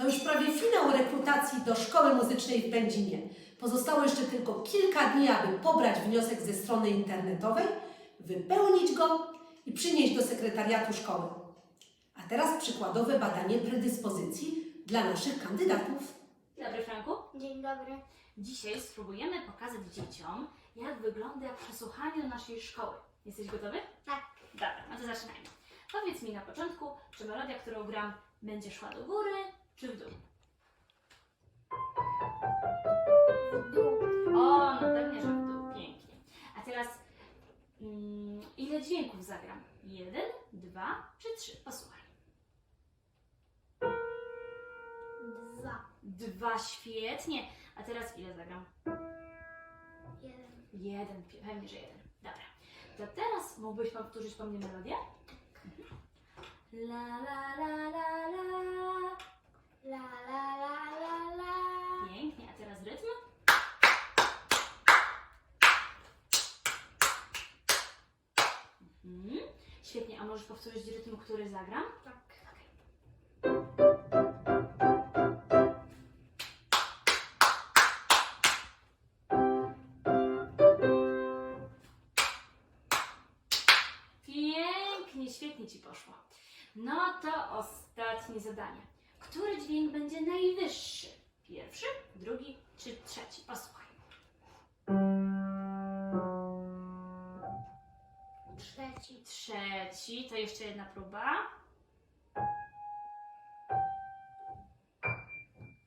To już prawie finał rekrutacji do szkoły muzycznej w Będzinie. Pozostało jeszcze tylko kilka dni, aby pobrać wniosek ze strony internetowej, wypełnić go i przynieść do sekretariatu szkoły. A teraz przykładowe badanie predyspozycji dla naszych kandydatów. Dzień dobry, Franku. Dzień dobry. Dzisiaj spróbujemy pokazać dzieciom, jak wygląda przesłuchanie do naszej szkoły. Jesteś gotowy? Tak. Dobra, no to zaczynajmy. Powiedz mi na początku, czy melodia, którą gram, będzie szła do góry, czy w dół? W dół. O, no pewnie, że w dół. Pięknie. A teraz, mm, ile dźwięków zagram? Jeden, dwa czy trzy? Posłuchaj. Dwa. Dwa, świetnie. A teraz ile zagram? Jeden. Jeden, pewnie, że jeden. Dobra. To teraz mógłbyś powtórzyć po mnie melodię? La la la. La la la la la. Pięknie, a teraz rytm. Mhm. Świetnie, a możesz powtórzyć rytm, który zagram? Tak. Pięknie, świetnie Ci poszło. No to ostatnie zadanie. Który dźwięk będzie najwyższy? Pierwszy, drugi czy trzeci? Posłuchaj. Trzeci. Trzeci, to jeszcze jedna próba.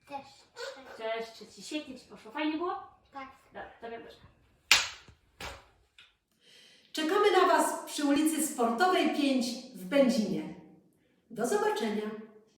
Też trzeci. Też trzeci, świetnie Ci poszło. Fajnie było? Tak. Dobra, to wiem też. Czekamy na Was przy ulicy Sportowej 5 w Będzinie. Do zobaczenia.